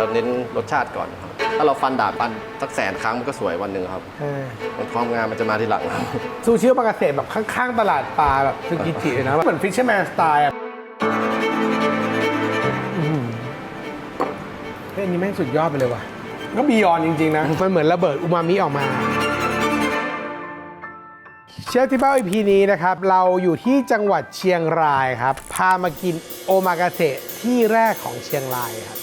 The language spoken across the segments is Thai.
เราเน้นรสชาติก่อนครับ ถ้าเราฟันดาบปันสักแสนครั้งมันก็สวยวันหนึ่งครับเออมันความงามมันจะมาทีหลังครับ ซูชิโอมากาเสะแบบข้างๆ ตลาดปลาแบบซึกิจิเลยนะ เหมือนฟิชเชอร์แมนสไตล์อะอื้อหือเฮ้ยอันนี้แม่งสุดยอดไปเลยว่ะ ก็บียอนจริง ๆ นะ มันเหมือนระเบิดอูมามิออกมา เชฟที่เป้าอีพีนี้นะครับ เราอยู่ที่จังหวัดเชียงรายครับ พามากินโอมากาเสะที่แรกของเชียงรายครับ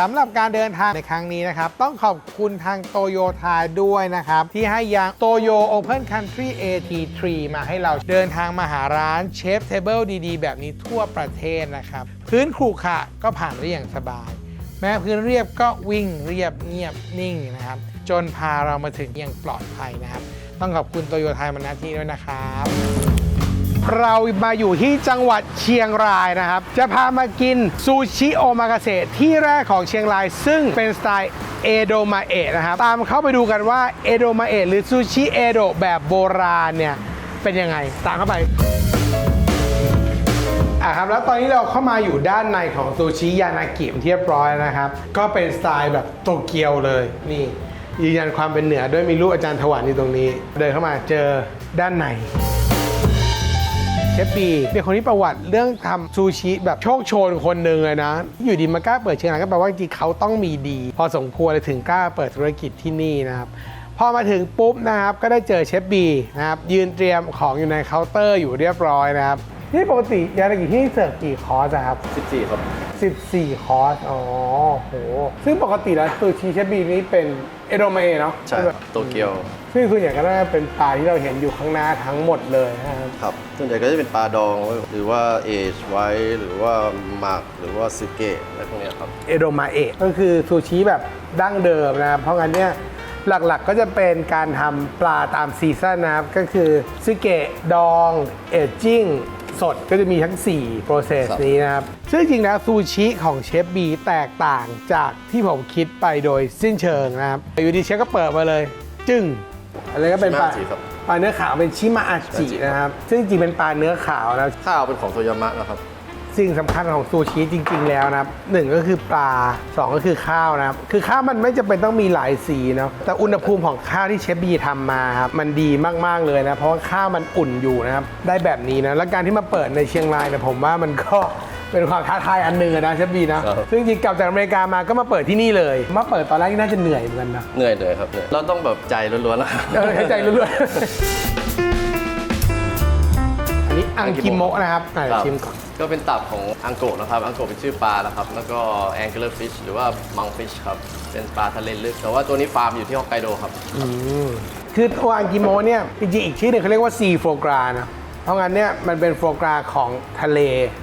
สำหรับการเดินทางในครั้งนี้นะครับ ต้องขอบคุณทางโตโยทาด้วยนะครับ ที่ให้ยางโตโย Open Country AT3 มาให้เราเดินทางมาหาร้านเชฟเทเบิลดีๆ แบบนี้ทั่วประเทศนะครับ พื้นขรุขระก็ผ่านได้อย่างสบาย แม้พื้นเรียบก็วิ่งเรียบเงียบนิ่งนะครับ จนพาเรามาถึงอย่างปลอดภัยนะครับ ต้องขอบคุณโตโยทามาณที่ด้วยนะครับ เรามาอยู่ที่จังหวัดเชียงรายนะครับ จะพามากินซูชิโอมากาเสะที่แรกของเชียงราย ซึ่งเป็นสไตล์เอโดมาเอะนะครับ ตามเข้าไปดูกันว่าเอโดมาเอะหรือซูชิเอโดแบบโบราณเนี่ย เป็นยังไง ตามเข้าไปอะครับแล้วตอนนี้เราเข้ามาอยู่ด้านในของซูชิยานากิเรียบร้อยนะครับ ก็เป็นสไตล์แบบโตเกียวเลยนี่ยืนยันความเป็นเหนือด้วยมีรูปอาจารย์ถวันอยู่ตรงนี้ เดินเข้ามาเจอด้านใน เชฟปีเป็นคนที่ประวัติเรื่องทำซูชิแบบโชคโชนคนหนึ่งเลยนะ อยู่ดีมากล้าเปิดเชียงรายก็แปลว่าจริงๆเขาต้องมีดี พอสมควรเลยถึงกล้าเปิดธุรกิจที่นี่นะครับพอมาถึงปุ๊บนะครับก็ได้เจอเชฟบีนะครับยืนเตรียมของอยู่ในเคาน์เตอร์อยู่เรียบร้อยนะครับนี่ปกติยานากิที่นี่เสิร์ฟกี่คอร์สอะครับ 14 ครับ 14 คอร์ส อ๋อโห ซึ่งปกติแล้วซูชิเชฟบีนี้เป็นเอโดมาเอะเนาะใช่ครับโตเกียว ซึ่งคืออย่างก็น่าจะเป็นปลาที่เราเห็นอยู่ข้างหน้าทั้งหมดเลยนะครับครับส่วนใหญ่ก็จะเป็นปลาดองหรือว่าเอจไว้หรือว่าหมักหรือว่าซึเกะอะไรพวกเนี้ยครับ เอโดมาเอะก็คือซูชิแบบดั้งเดิมนะครับเพราะงั้นเนี่ยหลักๆก็จะเป็นการทำปลาตามซีซั่นนะครับก็คือซึเกะดองเอจจิ้ง สดก็จะมีทั้ง 4 process ครับนี้นะครับ ซึ่งจริงๆแล้วซูชิของเชฟบีแตกต่างจากที่ผมคิดไปโดยสิ้นเชิงนะครับอยู่ดีเชฟก็เปิดมาเลย จึ้งอะไรก็เป็นปลาชิมะจิครับ ปลาเนื้อขาวเป็นชิมาอาจิชิมะจินะครับ ซึ่งจริงๆเป็นปลาเนื้อขาวนะข้าวเป็นของโทยามะนะครับ สิ่งสำคัญของซูชิจริง ๆ แล้วนะครับหนึ่งก็คือปลาสองก็คือข้าวนะครับ คือข้าวมันไม่จำเป็นต้องมีหลายสีเนาะแต่อุณหภูมิของข้าวที่เชฟบีทำมาครับมันดีมากๆเลยนะเพราะว่าข้าวมันอุ่นอยู่นะครับได้แบบนี้นะแล้วการที่มาเปิดในเชียงรายเนี่ยผมว่ามันก็เป็นความท้าทายอันหนึ่งอะนะเชฟบีนะครับซึ่งจริงๆกลับจากอเมริกามาก็มาเปิดที่นี่เลย มาเปิดตอนแรกนี่น่าจะเหนื่อยเหมือนกันนะ เหนื่อยเลยครับเหนื่อยเราต้องแบบใจล้วนๆแล้วครับเออหายใจเรื่อยๆ อันนี้อังกิโมะนะครับอะเดี๋ยวชิมก่อนก็เป็นตับของอังโกะนะครับ อังโกะเป็นชื่อปลานะครับ แล้วก็แองเกิลฟิชหรือว่ามังฟิชครับ เป็นปลาทะเลลึก แต่ว่าตัวนี้ฟาร์มอยู่ที่ฮอกไกโดครับคือตัวอังกิโมะเนี่ยจริงๆอีกชื่อหนึ่งเขาเรียกว่าซีโฟกรานะ เพราะงั้นเนี่ยมันเป็นโฟกราของทะเล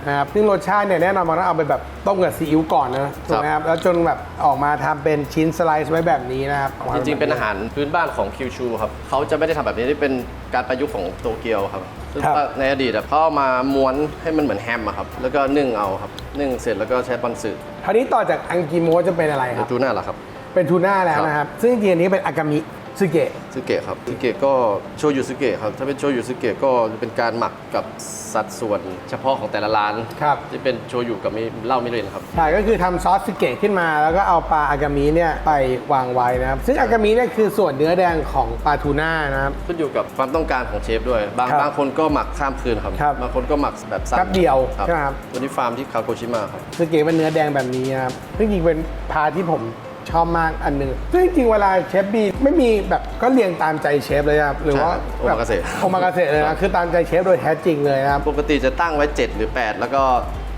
นะครับซึ่งรสชาติเนี่ยแน่นอนมันต้องเอาไปแบบต้มกับซีอิ๊วก่อนนะถูกไหมครับแล้วจนแบบออกมาทำเป็นชิ้นสไลซ์ไว้แบบนี้นะครับจริงๆเป็นอาหารพื้นบ้านของคิวชูครับเขาจะไม่ได้ทำแบบนี้ที่เป็นการประยุกต์ของโตเกียวครับซึ่งว่าในอดีตอะเขาเอามาม้วนให้มันเหมือนแฮมอะครับแล้วก็นึ่งเอาครับนึ่งเสร็จแล้วก็ใช้ปันสึคราวนี้ต่อจากอังกิโมะจะเป็นอะไรคแล้รัวบทูน่าล่ะครับเป็นทูน่าแล้วนะครับ ซึ่งจริงๆอันนี้เป็นอากามิ ซึเกะซึเกะครับซึเกะก็โชยุซึเกะครับถ้าเป็นโชยุซึเกะก็เป็นการหมักกับสัดส่วนเฉพาะของแต่ละร้านครับที่เป็นโชยุกับมิเหล้ามิรินครับใช่ก็คือทำซอสซึเกะขึ้นมา แล้วก็เอาปลาอากามิเนี่ยไปวางไว้นะครับซึ่งอากามิเนี่ยคือส่วนเนื้อแดงของปลาทูน่านะครับ ขึ้นอยู่กับความต้องการของเชฟด้วย บางครับบางคนก็หมักข้ามคืนครับครับบางคนก็หมักแบบสั้นแป๊บเดียวครับใช่ไหมครับวันนี้ฟาร์มที่คาโกชิมะครับสเกตเป็นเนื้อแดงแบบนี้นะครับซึ่งจริงๆเป็นพาที่ผม ชอบมากอันหนึ่งซึ่งจริงๆเวลาเชฟบีไม่มีแบบก็เรียงตามใจเชฟเลยครับหรือว่าใช่ครับโอมากาเสะโอมากาเสะเลยครันะบคือตามใจเชฟโดยแท้จริงเลยนะครับ ปกติจะตั้งไว้ 7 หรือ 8 แล้วก็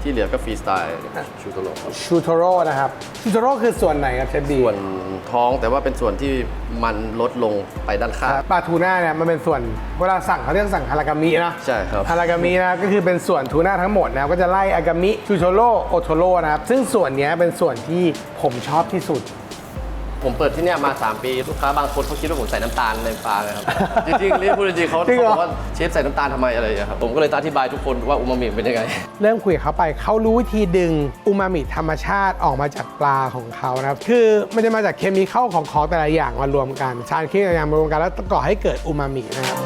ที่เหลือก็ฟรีสไตล์ชูโตโร่ครับ ชูโทโร่นะครับ ชูโทโร่คือส่วนไหนครับเชฟบีส่วน ท้อง แต่ว่าเป็นส่วนที่มันลดลงไปด้านข้าง ปลาทูน่าเนี่ยมันเป็นส่วนเวลาสั่งเขาเรียกสั่งฮารากามินะใช่ครับฮารากามินะครับก็คือเป็นส่วนทูน่าทั้งหมดนะครับก็จะไล่อากามิชูโทโร่โอโทโร่นะครับซึ่งส่วนเนี้ยเป็นส่วนที่ผมชอบที่สุด ผมเปิดที่เนี่ยมา 3 ปี ลูกค้าบางคนเขาคิดว่าผมใส่น้ำตาลในปลาเลยครับ จริงๆเรียกพูดจริงๆเขาจริงเหรอเขาบอกว่าเชฟใส่น้ำตาลทำไมอะไรอย่างเงี้ยครับผมก็เลยอธิบายทุกคนว่าอูมามิเป็นยังไง เริ่มคุยกับเขาไปเขารู้วิธีดึงอูมามิธรรมชาติออกมาจากปลาของเขานะครับ คือมันจะมาจากเคมีเข้าของของแต่ละอย่างมารวมกันสารเคมีแต่ละอย่างมารวมกันแล้วก่อให้เกิดอูมามินะครับ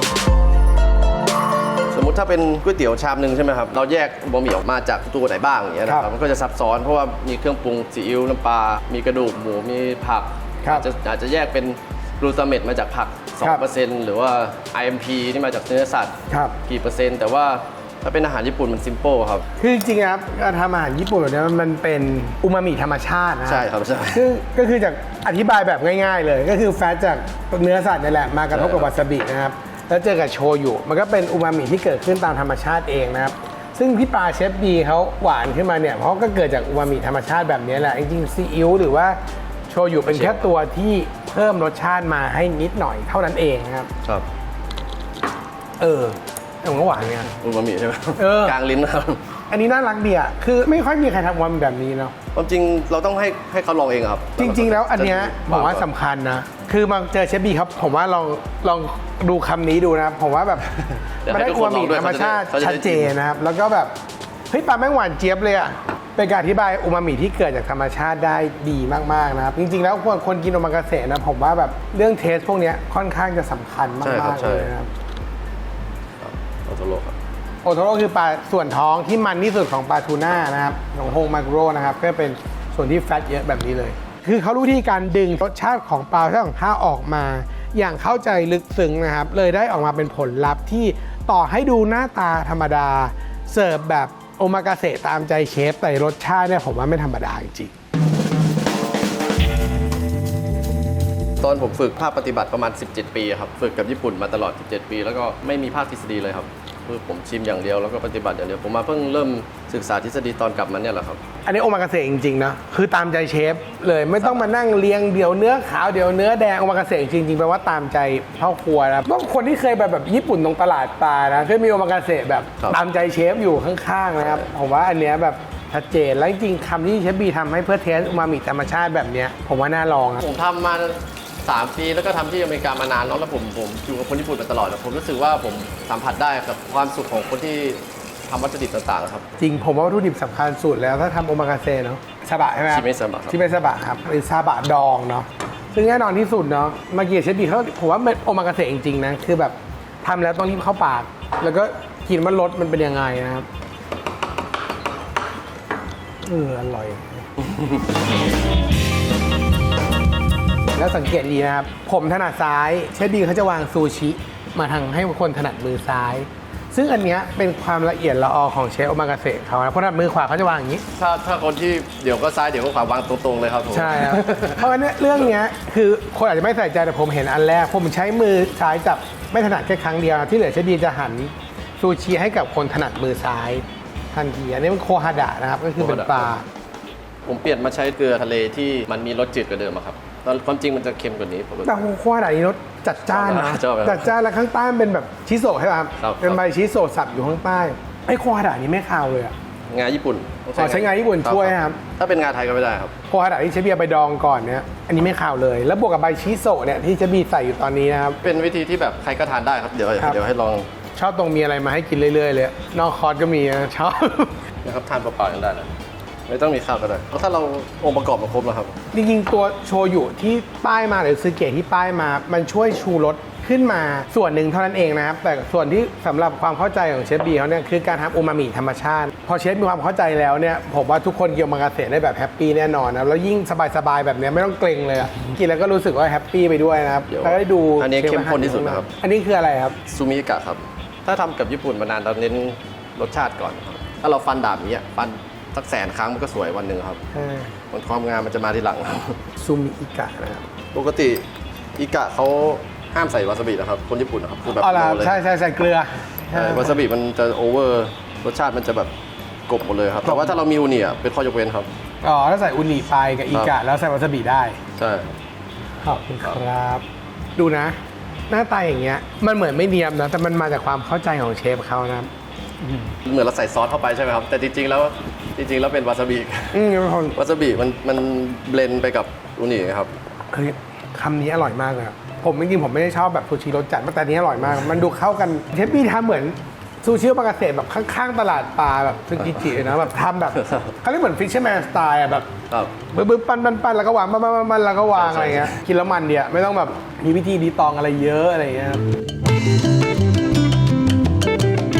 สมติถ้าเป็นก๋วยเตี๋ยวชามหนึ่งใช่ไหมครับ เราแยกบะหมี่ออกมาจากตัวไหนบ้างอย่างเงี้ยนะคครัรับบ มันก็จะซับซ้อนเพราะว่ามีเครื่องปรุงซีอิ๊วน้ำปลา มีกระดูกหมูมีผัก ครับอาจจะอาจจะแยกเป็นกลูตาเมตมาจากผัก ครับ2%หรือว่า IMP ที่มาจากเนื้อสัตว์ครับ กี่เปอร์เซ็นต์ แต่ว่าถ้าเป็นอาหารญี่ปุ่นมันซิมเ l ิลครับ คือจริงๆนะครับการทำอาหารญี่ปุ่นแบบนี้มันเป็นอูมามิธรรมชาตินะใช่ครับใช่ซึ่งก็คือจากอธิบายแบบง่ายๆเลย ก็คือแฟตจากเนื้อสัตว์นี่แหละมากระทบกับใช่ครับ วาซาบินะครับ แล้วเจอกับโชยุมันก็เป็นอูมามิที่เกิดขึ้นตามธรรมชาติเองนะครับ ซึ่งพี่ปลาเชฟดีเขาหวานขึ้นมาเนี่ยเพราะก็เกิดจากอูมามิธรรมชาติแบบนี้แหละจริงๆซีอิ๊วหรือว่าโชยุเป็นแค่ตัวที่เพิ่มรสชาติมาให้นิดหน่อยเท่านั้นเองนะครับ ครับเออแต่มันก็หวานไงอูมามิใช่ไหมเออ กลางลิ้นนะครับอันนี้น่ารักดีอะคือไม่ค่อยมีใครทำอูมามิแบบนี้เนาะ ความจริงเราต้องให้ให้เขาลองเองอะครับจริง ๆ แล้วอันเนี้ยจะผมว่าสำคัญนะ คือมาเจอเชฟบีครับผมว่าลองลองดูคำนี้ดูนะครับ ผมว่าแบบเดี๋ยวมันให้ได้ทุกอูคนมามิลองด้วยธรรมชาติเขาจะได้ชัดเจนนะครับ แล้วก็แบบเฮ้ยปลาแม่งหวานเจี๊ยบเลยอะ เป็นการอธิบายอูมามิที่เกิดจากธรรมชาติได้ดีมาก ๆ นะครับ จริง ๆ แล้วคนคนกินโอมากาเสะนะผมว่าแบบเรื่องเทสพวกเนี้ยค่อนข้างจะสำคัญใช่ครัมาบก ๆ ใช่ เลยนะครับโอโทโร่ครับ โอโทโร่คือปลาส่วนท้องที่มันที่สุดของปลาทูน่านะครับของโฮงมาโกโรนะครับ ก็เป็นส่วนที่แฟตเยอะแบบนี้เลย คือเขารู้วิธีการดึงรสชาติของปลาทั้งของข้าวออกมา อย่างเข้าใจลึกซึ้งนะครับ เลยได้ออกมาเป็นผลลัพธ์ที่ต่อให้ดูหน้าตาธรรมดา เสิร์ฟแบบ โอมากาเสะตามใจเชฟแต่รสชาติเนี่ยผมว่าไม่ธรรมดาจริงตอนผมฝึกภาคปฏิบัติประมาณ 17 ปีครับ ฝึกกับญี่ปุ่นมาตลอด 17 ปี แล้วก็ไม่มีภาคทฤษฎีเลยครับ คือผมชิมอย่างเดียวแล้วก็ปฏิบัติอย่างเดียว ผมมาเพิ่งเริ่มศึกษาทฤษฎีตอนกลับมาเนี่ยแหละครับ อันนี้โอมากาเสะจริงๆนะคือตามใจเชฟเลยไม่ต้องมานั่งเรียงเดี๋ยวเนื้อขาวเดี๋ยวเนื้อแดงโอมากาเสะจริงๆแปลว่าตามใจพ่อครัวนะต้องคนที่เคยไปแบบญี่ปุ่นตรงตลาดปลานะก็มีโอมากาเสะแบบครับตามใจเชฟอยู่ข้างๆนะครับผมว่าอันเนี้ยแบบชัดเจนแล้วจริงๆคำที่เชฟบีทำให้เพื่อเทสอูมามิธรรมชาติแบบเนี้ยผมว่าน่าลองนะผมทำมา 3 ปี แล้วก็ทำที่อเมริกามานานแล้วแล้วผมผมอยู่กับคนญี่ปุ่นมาตลอดแล้วผมรู้สึกว่าผมสัมผัสได้กับความสุขของคนที่ทำวัตถุดิบต่างๆครับ จริงผมว่าวัตถุดิบสำคัญสุดแล้วถ้าทำโอมากาเสะเนาะซาบะใช่ไหมครับชิเมะซาบะครับชิเมะซาบะครับเป็นซาบะดองเนาะซึ่งแน่นอนที่สุดเนาะเมื่อกี้เชฟบีเขาผมว่าเป็นโอมากาเสะจริงๆนะคือแบบทำแล้วต้องรีบเข้าปาก แล้วก็กินว่ารสมันเป็นยังไงนะครับเอออร่อย แล้วสังเกตดีนะครับ ผมถนัดซ้าย เชฟบีเขาจะวางซูชิมาทางให้คนถนัดมือซ้าย ซึ่งอันเนี้ยเป็นความละเอียดละออของเชฟโอมากาเสะเขานะเพราะถนัดมือขวาเขาจะวางอย่างนี้ ถ้าถ้าคนที่เดี๋ยวก็ซ้ายเดี๋ยวก็ขวาวางตรงๆเลยครับผม ใช่ครับ เพราะว่าเนี่ยเรื่องเนี้ยคือคนอาจจะไม่ใส่ใจแต่ผมเห็นอันแรก ผมใช้มือซ้ายจับไม่ถนัดแค่ครั้งเดียวที่เหลือเชฟบีจะหันซูชิให้กับคนถนัดมือซ้ายทันทีอันนี้มันโคฮาดะนะครับก็คือเป็นปลา ผมเปลี่ยนมาใช้เกลือทะเลที่มันมีรสจืดกว่าเดิมอะครับตอนความจริงมันจะเค็มกว่านี้ปกติแต่โคฮาดะนี่รสจัดจ้านนะชอบครับจัดจ้านแล้วข้างใต้มันเป็นแบบชิโซะใช่ไหมครับครับ เป็นใบชิโซะสับอยู่ข้างใต้ไอ้โคฮาดะนี่ไม่คาวเลยอะ งาญี่ปุ่นต้อ๋อใช้งาญี่ปุ่นช่วยนะครับ ถ้าเป็นงาไทยก็ไม่ได้ครับ โคฮาดะที่เชฟบีเอาไปดองก่อนเนี่ยอันนี้ไม่คาวเลย แล้วบวกกับใบชิโซะเนี่ยที่เชฟบีใส่อยู่ตอนนี้นะครับ เป็นวิธีที่แบบใครก็ทานได้ครับ เดี๋ยวครับ เดี๋ยวให้ลองชอบตรงมีอะไรมาให้กินเรื่อยๆเลยนอกคอร์สก็มีนะชอบ นะครับทานเปล่าๆยังได้นะ ไม่ต้องมีข้าวก็ได้เพราะถ้าเราองค์ประกอบมาครบแล้วครับ จริงๆตัวโชยุที่ป้ายมาหรือซื้อเกตที่ป้ายมา มันช่วยชูรสขึ้นมาส่วนหนึ่งเท่านั้นเองนะครับ แต่ส่วนที่สำหรับความเข้าใจของเชฟบีเขาเนี่ยคือการทำอูมามิธรรมชาติ พอเชฟมีความเข้าใจแล้วเนี่ยผมว่าทุกคนเกี่ยวมังกรเสะได้แบบแฮปปี้แน่นอนนะแล้วยิ่งสบายๆแบบเนี้ยไม่ต้องเกรงเลยอะกินแล้วก็รู้สึกว่าแฮปปี้ไปด้วยนะครับเดี๋ยวแล้วก็ได้ดูอันนี้เข้มข้นที่สุดนะครับ อันนี้คืออะไรครับซูมิกะครับ ถ้าทำกับญี่ปุ่นมานานเราเน้นรสชาติก่อนครับถ้าเราฟันดาบอย่างเงี้ยฟัน สักแสนครั้งมันก็สวยวันหนึ่งครับมันความงามมันจะมาทีหลังครับ ซูมิอิกะนะครับปกติอิกะเขาห้ามใส่วาซาบินะครับ คนญี่ปุ่นนะครับคือแบบอ๋อเหรอโนเลยใช่ใช่ใส่เกลือ ใช่วาซาบิมันจะโอเวอร์รสชาติมันจะแบบกลบหมดเลยครับ แต่ว่าถ้าเรามีอูนิอะเป็นข้อยกเว้นครับ อ๋อถ้าใส่อุนิไปกับอิกะ แล้วใส่วาซาบิได้ ใช่ ขอบคุณครับ ดูนะ หน้าตาอย่างเงี้ย มันเหมือนไม่เนียมนะ แต่มันมาจากความเข้าใจของเชฟเขานะ เหมือนเราใส่ซอสเข้าไปใช่ไหมครับ แต่จริงๆแล้วจริงๆแล้วเป็นวาซาบิอืมเป็นคนวาซาบิมันมันเบลนไปกับอูนิครับเฮ้ยคำนี้อร่อยมากเลยอะผมจริงๆผมไม่ได้ชอบแบบซูชิรสจัดแต่อันนี้อร่อยมาก มันดูเข้ากันเชฟพี่ทำเหมือนซูชิปลากระเสดแบบข้างๆตลาดปลาแบบซึกิจิเลยนะแบบทำแบบเขาเรียกเหมือนฟิชเชอร์แมนสไตล์อะแบบ ครับ บึ๊บๆปั้นปั้นปั้นแล้วก็วางปั้นปั้นปั้นปั้นแล้วก็วางใช่อะไรเงี้ยกินแล้วมันเดียไม่ต้องแบบมีวิธีดีตองอะไรเยอะอะไรเงี้ยครับเช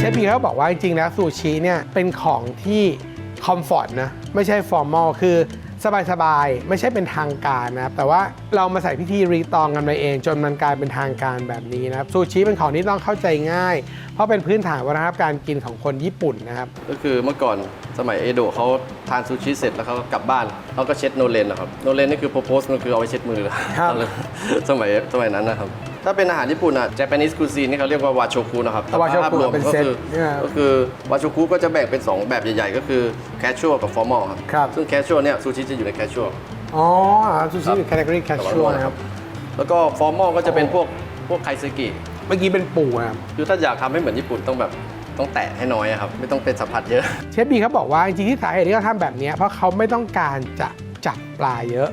ฟบีเขาบอกว่าจริงๆแล้วซูชิเนี่ยเป็นของที่คอมฟอร์ตนะไม่ใช่ฟอร์มอลคือสบายๆ ไม่ใช่เป็นทางการนะครับ แต่ว่าเรามาใส่พิธีรีตองกันไปเอง จนมันกลายเป็นทางการแบบนี้นะครับซูชิเป็นของที่ต้องเข้าใจง่าย เพราะเป็นพื้นฐานวัฒนธรรมการกินของคนญี่ปุ่นนะครับ ก็คือเมื่อก่อนสมัยเอโดะเขาทานซูชิเสร็จแล้วเขาก็กลับบ้านเขาก็เช็ดโนเลนนะครับโนเลนนี่คือโพโพสมันคือเอาไว้เช็ดมือครับสมัยสมัยนั้นนะครับถ้าเป็นอาหารญี่ปุ่นอะ Japanese cuisine นี่เขาเรียกว่าวาโชกุนะครับวาโชกุภพรวมเป็นก็เซตคือเนี่ยก็คือวาโชกุก็จะแบ่งเป็น 2 แบบใหญ่ ๆ ก็คือ casual กับ formal ครับ ครับ ซึ่ง casual เนี่ยซูชิจะอยู่ใน casual อ๋อซูชิเป็นแคตตากรีแคชชัวนะครับ แล้วก็ formal ก็จะเป็นพวกพวกไคซึกิ เมื่อกี้เป็นปูนะครับ คือถ้าอยากทำให้เหมือนญี่ปุ่นต้องแบบต้องแตะให้น้อยอะครับ ไม่ต้องเป็นสัมผัสเยอะ เชฟบีเขาบอกว่าจริงๆที่สาเหตุที่เขาทำแบบเนี้ยเพราะเขาไม่ต้องการจะจับปลาเยอะ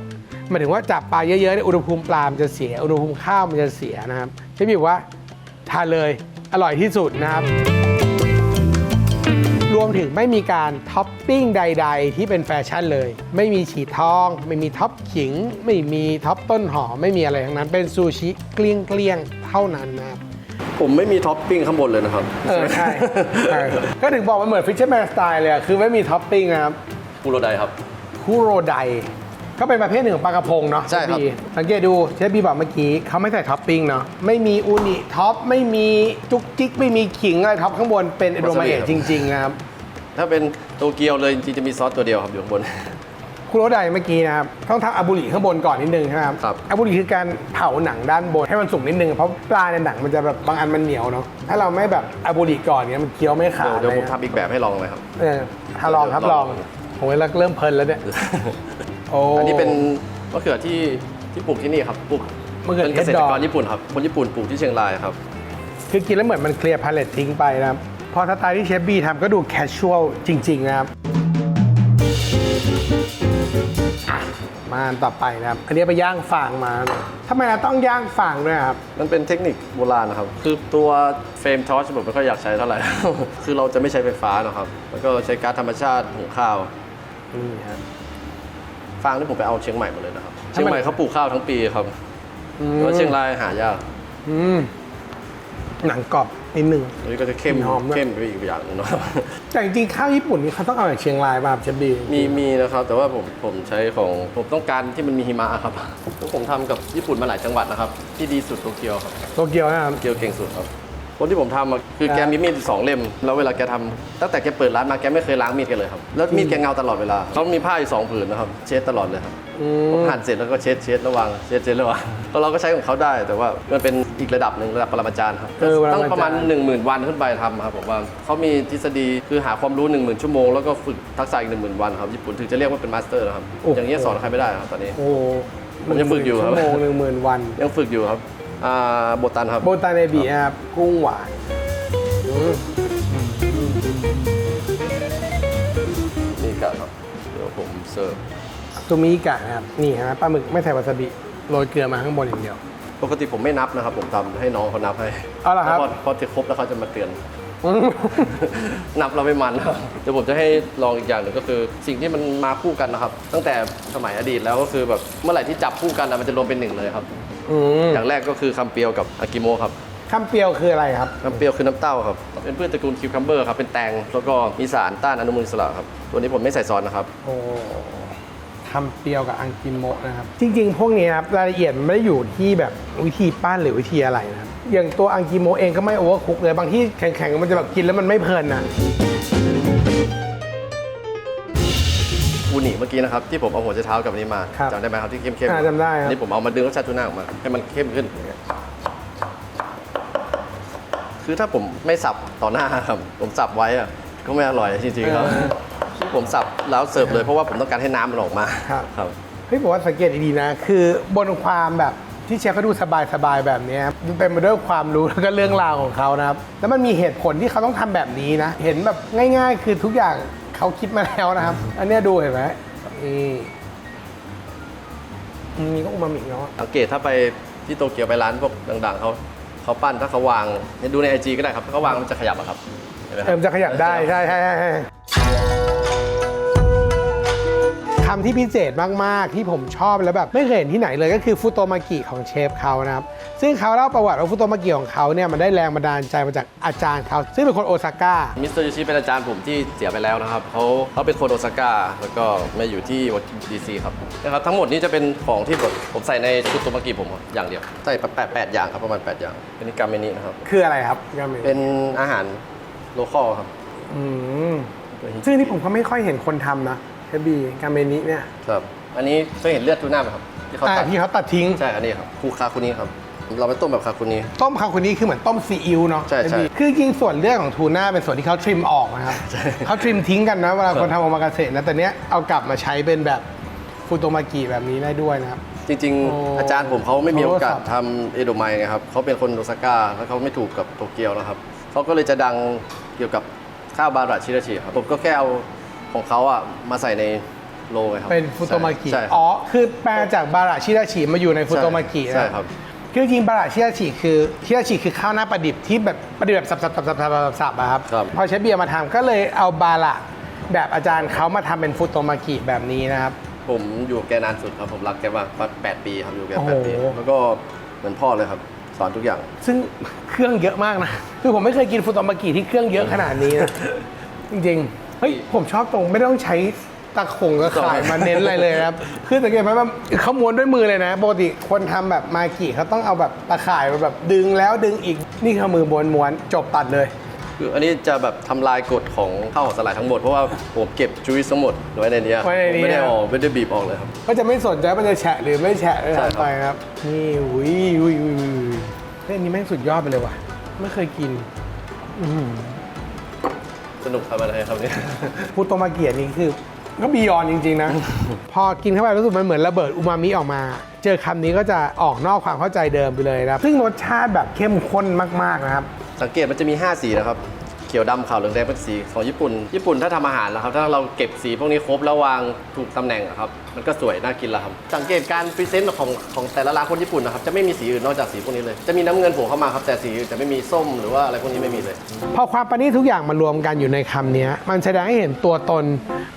หมายถึงว่าจับปลาเยอะๆเนี่ยอุณหภูมิปลามันจะเสีย อุณหภูมิข้าวมันจะเสียนะครับเชฟบีบอกว่าทานเลยอร่อยที่สุดนะครับ รวมถึงไม่มีการท็อปปิ้งใด ๆ ที่เป็นแฟชั่นเลย ไม่มีฉีดทอง ไม่มีท็อปขิง ไม่มีท็อปต้นหอมไม่มีอะไรทั้งนั้น เป็นซูชิเกลี้ยงๆเท่านั้นนะครับผมไม่มีท็อปปิ้งข้างบนเลยนะครับ เออใช่ใช่ก็ถึงบอกมันเหมือนฟิชเชอร์แมนสไตล์เลยอะคือไม่มีท็อปปิ้งนะครับ คูโรไดครับคุโรได ก็เป็นประเภทหนึ่งของปลากระพงเนาะใช่ครับ เชฟสังเกตดูเชฟบีบอกเมื่อกี้เขาไม่ใส่ท็อปปิ้งเนาะไม่มีอูนิท็อปไม่มีจุกจิกไม่มีขิงอะไรท็อปข้างบนเป็นเอโดมาเอะจริงๆนะครับ ถ้าเป็นโตเกียวเลยจริงๆจะมีซอสตัวเดียวครับอยู่ข้างบน คุโรไดเมื่อกี้นะครับต้องทำอาบุริข้างบนก่อนนิดนึงใช่ไหมครับครับ อาบุริคือการเผาหนังด้านบนให้มันสุกนิดนึงเพราะปลาในหนังมันจะแบบบางอันมันเหนียวเนาะถ้าเราไม่แบบอาบุริก่อนเนี้ยมันเคี้ยวไม่ขาดเดี๋ยวผมลนะทำอีกแบบให้ลองเลยครับ เออถ้าลองครับเดี๋ยวลลอองงผมเริ่มเพลินแล้วเนี่ย โอ้อันนี้เป็นมะเขือที่ที่ปลูกที่นี่ครับปลูกมะเขือเป็นเทเกศษตดรอกกรญี่ปุ่นครับคนญี่ปุ่นปลูกที่เชียงรายครับคือกินแล้วเหมือนมันเคลียร์พาเลตทิ้งไปนะครับ พอสไตล์ที่เชฟบีทำก็ดูแคชชวลจริง ๆ นะครับอะมาอันต่อไปนะครับ อันนี้ไปย่างฟางมาทำไมเราต้องย่างฟางด้วยครับ มันเป็นเทคนิคโบราณนะครับ คือตัวเฟรมทอชผมไม่ค่อยอยากใช้เท่าไหร่ คือเราจะไม่ใช้ไฟฟ้านะครับ แล้วก็ใช้ก๊าซธรรมชาติหุงข้าว นี่ครับ ฟางที่ผมไปเอาเชียงใหม่มาเลยนะครับทำไมเชียงใหม่เขาปลูกข้าวทั้งปีครับอืมแล้วเชียงรายหายากอืมหนังกรอบนิดนึง อันนี้ก็จะเข้มกลิ่นหอมด้วย เข้มไปอีกอย่างหนึงเนาะ แต่จริงๆข้าวญี่ปุ่นนี่เขาต้องเอาจากเชียงรายมาครับเชฟบีมีมีนะครับ แต่ว่าผมผมใช้ของผมต้องการที่มันมีหิมะครับแล้วผมทำกับญี่ปุ่นมาหลายจังหวัดนะครับ ที่ดีสุดโตเกียวครับโตเกียวนะครับ โตเกียวเก่งสุดครับ คนที่ผมทำอะคือครับแกมีมีดสองเล่ม แล้วเวลาแกทำตั้งแต่แกเปิดร้านมาแกไม่เคยล้างมีดแกันเลยครับ แล้วมีดแกเงาตลอดเวลาเขามีผ้าอยู่สองผืนนะครับ เช็ดตลอดเลยครับอืผมมหั่นเสร็จแล้วก็เช็ดเช็ดระหว่างเช็ดเช็ดระหว่างแล้วเราก็ใช้ของเขาได้ แต่ว่ามันเป็นอีกระดับหนึ่งระดับปรมาจารย์ครับเออปรมาจารย์ต้องประมาณ 1 0,000 วันขึ้นไปทำครับผมว่าเขามีทฤษฎีคือหาความรู้ 1 0,000 ชั่วโมงแล้วก็ฝึกทักษะอีก1 0,000 วันครับญี่ปุ่นถึงจะเรียกว่าเป็นมาสเตอร์นะครับอย่างนี้ยสอนใครไม่ได้ครับตอนนี้ โอ้โหผมยังฝึกอยู่ครับ ชั่วโมงหนึ่งหมื่นวัน ยังฝึกอยู่ครับ อ่าโบตันครับ โบตาเนบีนะครับกุ้งหวานอืมนี่กะครับ เดี๋ยวผมเสิร์ฟตูมิกะนะครับนี่ฮะปลาหมึกไม่ใส่วาซาบิโรยเกลือมาข้างบนอย่างเดียว ปกติผมไม่นับนะครับ ผมทำให้น้องเขานับให้เอาเหรอครับ แล้วพอพอจะครบแล้วเขาจะมาเตือน อืม นับเราไม่มันนะครับเดี๋ยวผมจะให้ลองอีกอย่างหนึ่งก็คือ สิ่งที่มันมาคู่กันนะครับ ตั้งแต่สมัยอดีตแล้วก็คือแบบเมื่อไหร่ที่จับคู่กันอะมันจะรวมเป็นหนึ่งเลยครับ อืมอย่างแรกก็คือคำเปรียวกับอากิโมะครับคำเปรียวคืออะไรครับคำเปรียวคือน้ำเต้าครับ เป็นพืชตระกูลคิวคัมเบอร์ครับ เป็นแตง แล้วก็มีสารต้านอนุมูลอิสระครับ ตัวนี้ผมไม่ใส่ซอสนะครับ โอ้คำเปรียวกับอังกิโมะนะครับ จริงๆ พวกนี้นะครับรายละเอียดมันไม่ได้อยู่ที่แบบวิธีปั้นหรือวิธีอะไรนะครับ อย่างตัวอังกิโมะเองก็ไม่โอเวอร์คุกเลย บางที่แข็งๆ มันจะแบบกินแล้วมันไม่เพลินนะ นิเมื่อกี้นะครับที่ผมเอาหัวไชเท้ากับอันนี้มาครับจำได้ไหมครับที่เข้มๆอ่าจำได้ครับอันนี่ผมเอามาดึงรสชาติทูน่าออกมาให้มันเข้มขึ้น คือถ้าผมไม่สับต่อหน้าครับ ผมสับไว้อะก็ไม่อร่อยจริงๆครับที่ผมสับแล้วเสิร์ฟเลยเพราะว่าผมต้องการให้น้ำมันออกมาครับ ครับ เฮ้ยผมว่าสังเกตดีๆนะ คือบนความแบบที่เชฟเขาดูสบายๆแบบเนี้ยครับมันเป็นไปด้วยความรู้ แล้วก็เรื่องราวของเขานะครับ แล้วมันมีเหตุผลที่เขาต้องทำแบบนี้นะ เห็นแบบง่าย ๆ คือทุกอย่าง เขาคิดมาแล้วนะครับ อันเนี้ยดูเห็นไหมนี่อืมนี่ก็อุมามิเนาะสังเกตถ้าไปที่โตเกียวไปร้านพวกดัง ๆเขาเขาปั้นถ้าเขาวางเนี่ยดูในไอจีก็ได้ครับถ้าเขาวางมันจะขยับอะครับเห็นไหมคเอรัอบมันจะขยับได้ ใช่ใช่ใช่ใช่ คำที่พิเศษมาก ๆ ที่ผมชอบแล้วแบบไม่เคยเห็นที่ไหนเลยก็คือฟุโตมากิของเชฟเขานะครับ ซึ่งเขาเล่าประวัติว่าฟุโตมากิของเขาเนี่ยมันได้แรงบันดาลใจมาจากอาจารย์เขาซึ่งเป็นคนโอซาก้ามิสเตอร์ยูชิเป็นอาจารย์ผมที่เสียไปแล้วนะครับเขาเขาเป็นคนโอซาก้าแล้วก็มาอยู่ที่วอชิงตันดีซีครับนะครับทั้งหมดนี้จะเป็นของที่ผมผมใส่ในชุดโตมากิผมครับอย่างเดียวใส่แปดแปดอย่างครับประมาณ8อย่างเป็นนิกาเมนินะครับคืออะไรครับกาเมนเป็นอาหารโลคอลครับอืมซึ่งนี่ผมก็ไม่ค่อยเห็นคนทำนะ เชฟบีกาเมนิเนี่ยครับ อันนี้เคยเห็นเลือดทูน่าไหมครับที่เขาอ่าตัดที่เขาตัดทิ้ง ใช่อันนี้ครับคูคาคุนี้ครับ เราไปต้มแบบคาคุนี้ ต้มคาคุนี้คือเหมือนต้มซีอิ๊วเนาะใช่ใช่คือจริงๆส่วนเลือดของทูน่าเป็นส่วนที่เขาทริมออกนะครับใช่เขาทริมทิ้งกันนะเวลาคนทำโอมากาเสะนะแต่เนี้ยเอากลับมาใช้เป็นแบบฟูโตมากิแบบนี้ได้ด้วยนะครับ จริง โอ้ๆ อาจารย์ผมเขาไม่มีโอกาสโทรศัพท์ทำเอโดไมนะครับเขาเป็นคนโอซาก้าแล้วเขาไม่ถูกกับโตเกียวนะครับเขาก็เลยจะดังเกี่ยวกับข้าวบาราชิราชิครับผมก็แค่เอา ของเขาอะมาใส่ในโลไงครับเป็นฟูโตมากิใช่ครับ อ๋อคือแปลจากบาราชิราชิมาอยู่ในฟูโตมากิใช่นะครับ คือจริงๆบาราชิราชิคือชิราชิคือข้าวหน้าประดิบที่แบบประดิบแบบสับๆๆๆๆๆอะครับครับ พอเชฟเบียร์มาทำก็เลยเอาบาระแบบอาจารย์เขามาทำเป็นฟูโตมากิแบบนี้นะครับ ผมอยู่กับแกนานสุดครับผมรักแกมากแปดปีครับอยู่กับแกโอ้โหแปดปีแล้วก็เหมือนพ่อเลยครับ สอนทุกอย่าง ซึ่งเครื่องเยอะมากนะ คือผมไม่เคยกินฟูโตมากิที่เครื่องเยอะขนาดนี้นะ จริงๆเฮ้ยผมชอบตรงไม่ต้องใช้ตะขงกับข่ายมาเน้นอะไรเลยนะครับ คือสังเกตไหมว่าเขาม้วนด้วยมือเลยนะปกติคนทำแบบมากิเขาต้องเอาแบบตะข่ายมาแบบดึงแล้วดึงอีกนี่เขามือม้วนม้วนๆจบตัดเลยคืออันนี้จะแบบทำลายกฎของข้าวหอมสลายทั้งหมด เพราะว่าผมเก็บจุ้ยทั้งหมดไว้ในเนี้ยไว้ในนี้ผมไม่ได้นะออกไม่ได้บีบออกเลยครับ ก็จะไม่สนใจว่ามันจะแฉะหรือไม่แฉะเลยใช่ครับไปครับ นี่อุ้ยอุ้ยอุ้ยอุ้ยเฮ้ยอันนี้แม่งสุดยอดไปเลยว่ะ ไม่เคยกิน อื้อหือ สนุกทำอะไรครับเนี่ยฟูโตมาเกียนี่คือ ก็บียอนจริง ๆ นะ พอกินเข้าไปรู้สึกมันเหมือนระเบิดอูมามิออกมา เจอคำนี้ก็จะออกนอกความเข้าใจเดิมไปเลยนะครับ ซึ่งรสชาติแบบเข้มข้นมาก ๆ นะครับ สังเกตมันจะมี 5 สีนะครับ เขียวดำขาวเหลืองแดงเป็นสีของญี่ปุ่น ญี่ปุ่นถ้าทำอาหารนะครับ ถ้าเราเก็บสีพวกนี้ครบแล้ววางถูกตำแหน่งอะครับ มันก็สวยน่ากินแล้วครับ สังเกตการพรีเซนต์ของของแต่ละร้านคนญี่ปุ่นนะครับ จะไม่มีสีอื่นนอกจากสีพวกนี้เลย จะมีน้ำเงินโผล่เข้ามาครับ แต่สีอื่นจะไม่มีส้มหรือว่าอะไรพวกนี้ไม่มีเลย พอความประณีตทุกอย่างมารวมกันอยู่ในคำนี้มันแสดงให้เห็นตัวตน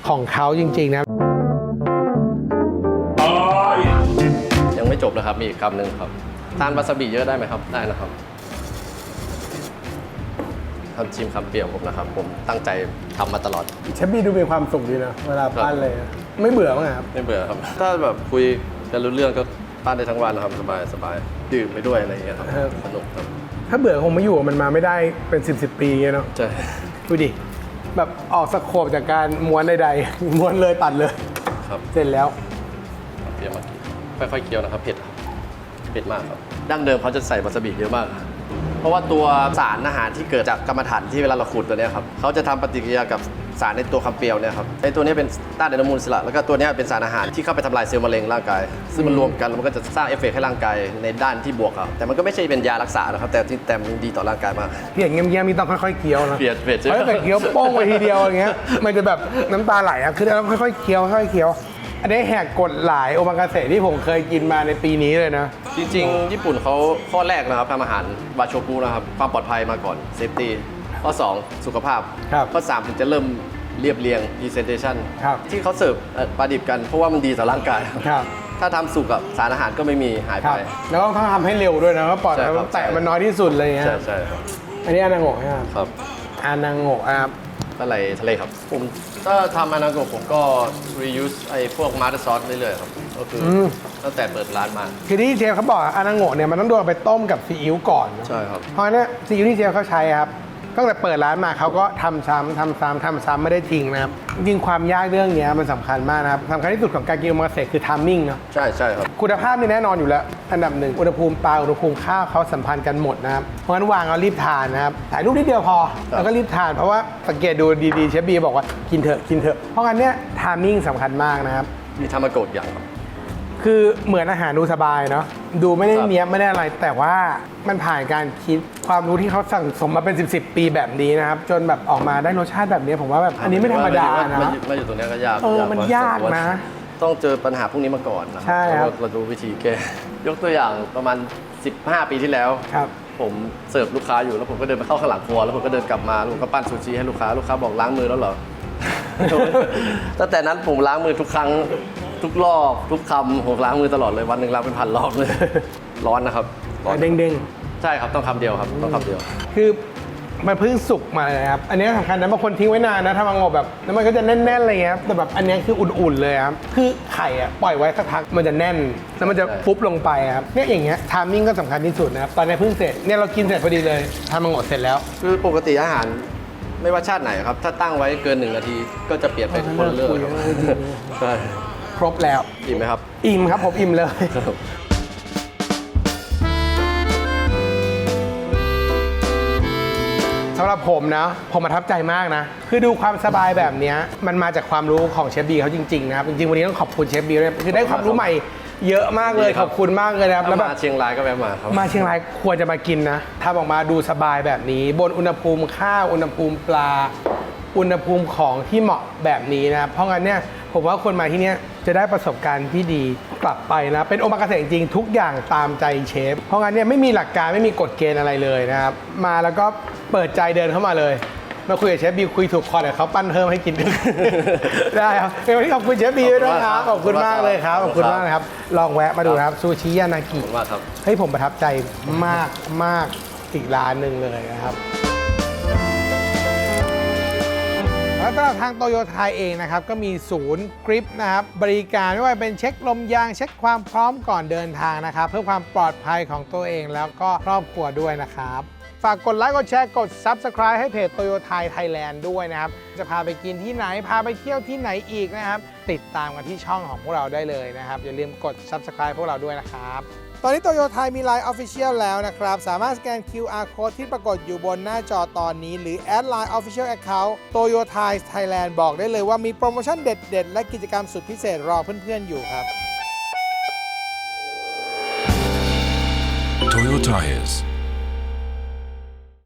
ของเขาจริง ๆ นะ ยังไม่จบนะครับ มีอีกคำหนึ่งครับ ทานวาซาบิเยอะได้ไหมครับ ได้นะครับ ทำชิมคำเปรี้ยวผมนะครับ ผมตั้งใจทำมาตลอด เชฟบี้ดูมีความสุขดีนะ เวลาปั้นเลยนะไม่เบื่อมั้งครับ ไม่เบื่อครับ ถ้าแบบคุยกันรู้เรื่องก็ปั้นได้ทั้งวันนะครับสบายสบายดื่มไปด้วยอะไรอย่างเงี้ยครับครับ สนุกครับถ้าเบื่อคงไม่อยู่กับมันมาไม่ได้เป็น 10บสปีเนาะใช่ ดูดิ แบบออกสโคปจากการม้วนใดๆ ม้วนเลยตัดเลย ครับเสร็จแล้ว เปรี้ยวมากค่อยๆเคี้ยวนะครับเผ็ดครับเผ็ดมากครับดั้งเดิมเขาจะใส่วาซาบิเยอะมากครับเพ ราะว่าตัวสารอาหารที่เกิดจากกรรมฐานที่เวลาเราขูดตัวเนี้ยครับเขาจะทำปฏิกิริยากับสารในตัวคำเปรี้ยวเนี่ยครับไอตัวเนี้ยเป็นต้านไดนามูลอิสระแล้วก็ตัวเนี้ยเป็นสารอาหารที่เข้าไปทำลายเซลล์มะเร็งร่างกาย ซึ่งมันรวมกันแล้วมันก็จะสร้างเอฟเฟกต์ให้ร่างกายในด้านที่บวกครับแต่มันก็ไม่ใช่เป็นยารักษานะครับแต่ที่แต่มันดีต่อร่างกายมากเปลี่ยนเงียบๆนี่ต้องค่อยๆเคี้ยวนะเปลี่ยนเปลี่ยนใช่ไหมเพราะถ้าเกิดเคี้ยวโป้งไปทีเดียวอย่างเงี้ย มันจะแบบน้ำตาไหลอะคือเราค่อยๆเคี้ยวค่อยๆเคี้ยว อันนี้แหกกฎหลายโอมากาเสะที่ผมเคยกินมาในปีนี้เลยนะ จริงๆ ญี่ปุ่นเขาข้อแรกนะครับทำอาหารวาโชกุนะครับ ความปลอดภัยมาก่อนเซฟตี้ข้อ 2 สุขภาพ ครับข้อ 3 ถึงจะเริ่มเรียบเรียง presentation ครับ ที่เขาเสิร์ฟเอ่อปลาดิบกันเพราะว่ามันดีต่อร่างกาย ครับถ้าทำสุกกับสารอาหารก็ไม่มีหายคไป รับ แล้วก็ต้องทำให้เร็วด้วยนะว่าปล่อยใช่ครับ แตะมันน้อยที่สุดเลยเงี้ยใช่ใช่ครับอันนี้อานาโงะนะครับครับอานาโงะครับปลาไหลทะเลครับ ผมถ้าทำอนาโกะผมก็ reuse ไอ้พวกมาร์ทซอสเรื่อยๆครับ ก็คืออม ตั้งแต่เปิดร้านมาคือที่เชฟเขาบอกอานาโงะเนี่ยมันต้องโดนเอาไปต้มกับซีอิ๊วก่อนเนอะใช่ครับ เพราะฉะนั้นซีอิ๊วที่เชฟเขาใช้ครับตั้งแต่เปิดร้านมาเขาก็ทำซ้ำทำซ้ำทำซ้ำไม่ได้ทิ้งนะครับจริงๆความยากเรื่องเนี้ยมันสำคัญมากนะครับสำคัญที่สุดของการกินโอมากาเสะคือทามมิ่งเนาะ ใช่ใช่ครับ คุณภาพนี่แน่นอนอยู่แล้ว อันดับหนึ่งอุณหภูมิปลาอุณหภูมิข้าวเขาสัมพันธ์กันหมดนะครับ เพราะฉะนั้นวางเอารีบทานนะครับถ่ายรูปนิดเดียวพอ แล้วก็รีบทานเพราะว่าสังเกตดูดีๆเชฟบีบอกว่ากินเถอะกินเถอะเพราะงั้นเนี่ยทามมิ่งสำคัญมากนะครับ มีทามาโกะอย่างครับ คือเหมือนอาหารดูสบายเนาะดูไม่ได้ครับเนี้ยบไม่ได้อะไร แต่ว่ามันผ่านการคิดความรู้ที่เขาสั่งสมมาเป็น 10บปีแบบนี้นะครับ จนแบบออกมาได้รสชาติแบบนี้ผมว่าแบบอันนี้ไม่ธรรมดามานะอยู่มาอยู่ตรงเนี้ยก็ยากเออมันพอสควรยากนะ ต้องเจอปัญหาพวกนี้มาก่อนนะใช่ครับแล้วเราดูวิธีแก้ยกตัวอย่างประมาณ 15 ปีที่แล้ว ครับ ผมเสิร์ฟลูกค้าอยู่แล้วผมก็เดินไปเข้าข้างหลังครัวแล้วผมก็เดินกลับมาแล้วผมก็ปั้นซูชิให้ลูกค้าลูกค้าบอกล้างมือแล้วเหรอ ตั้งแต่นั้นผมล้างมือทุกครั้ง ทุกรอบ ทุกคำผมล้างมือตลอดเลยวันหนึ่งล้างเป็นพันรอบเลย ร้อนนะครับร้อนเด้งใช่ครับต้องคำเดียวครับต้องคำเดียว ๆ คือมันเพิ่งสุกมาเลยนะครับ อันนี้สำคัญนะบางคนทิ้งไว้นานนะถ้ามางบแบบแล้วมันก็จะแน่นๆอะไรเงี้ยครับแต่แบบอันนี้คืออุ่นๆเลยครับ คือไข่อะปล่อยไว้สักพักมันจะแน่น แล้วมันจะใช่ฟุบลงไปครับ เนี่ยอย่างเงี้ยทามมิ่งก็สำคัญที่สุดนะครับ ตอนนี้เพิ่งเสร็จ เนี่ยเรากินเสร็จพอดีเลยทำมังงดเสร็จแล้ว คือปกติอาหารไม่ว่าชาติไหนครับ ถ้าตั้งไว้เกินหนึ่งนาทีก็จะเปลี่ยนไปคนละเรื่องครับเออจริงใช่ ครบแล้ว อิ่มไหมครับ อิ่มครับผมอิ่มเลย สำหรับผมนะ ผมประทับใจมากนะ คือดูความสบายแบบเนี้ยมันมาจากความรู้ของเชฟบีเขาจริงๆนะครับ จริงๆ วันนี้ต้องขอบคุณเชฟบีด้วยคือได้ความรู้ใหม่เยอะมากเลย ดีคขรับ อบคุณมากเลยนะครับ ถ้าแล้วแบมาบ เชียงรายก็แวะมาครับ มาเชียงรายควรจะมากินนะทำออกมาดูสบายแบบนี้ บนอุณหภูมิข้าว อุณหภูมิปลา อุณหภูมิของที่เหมาะแบบนี้นะครับเพราะงั้นเนี่ยผมว่าคนมาที่เนี่ยจะได้ประสบการณ์ที่ดีกลับไปนะ เป็นโอมากาเสะจริงๆทุกอย่างตามใจเชฟ เพราะงั้นเนี่ยไม่มีหลักการไม่มีกฎเกณฑ์อะไรเลยนะครับ มาแล้วก็เปิดใจเดินเข้ามาเลย มาคุยกับเชฟบีคุยถูกคอเดี๋ยวเขาปั้นเพิ่มให้กิน ได้ครับเป็นวันนี้ขอบคุณเชฟบีด้วยนะครับขอบคุณมากเลยครับขอบคุณมากนะครับ ลองแวะมาดูนะครับซูชิยานากิขอบคุณมากครับเฮ้ยผมประทับใจมากมากอีกร้านหนึ่งเลยนะครับ แล้วสำหรับทางโตโยต้าเองนะครับ ก็มีศูนย์กริปนะครับ บริการไม่ว่าเป็นเช็คลมยางเช็คความพร้อมก่อนเดินทางนะครับ เพื่อความปลอดภัยของตัวเองแล้วก็ครอบครัวด้วยนะครับ ฝากกดไลค์กดแชร์กด Subscribe ให้เพจโตโยต้าไทยแลนด์ด้วยนะครับ จะพาไปกินที่ไหนพาไปเที่ยวที่ไหนอีกนะครับ ติดตามกันที่ช่องของพวกเราได้เลยนะครับอย่าลืมกด Subscribe พวกเราด้วยนะครับ ตอนนี้โตโยไทยมี Line Official แล้วนะครับ สามารถสแกน QR Code ที่ปรากฏอยู่บนหน้าจอตอนนี้ หรือแอด Line Official Account โตโยไทยไทยแลนด์บอกได้เลยว่ามีโปรโมชั่นเด็ด ๆ และกิจกรรมสุดพิเศษรอเพื่อน ๆ อยู่ครับ Toyo Tires.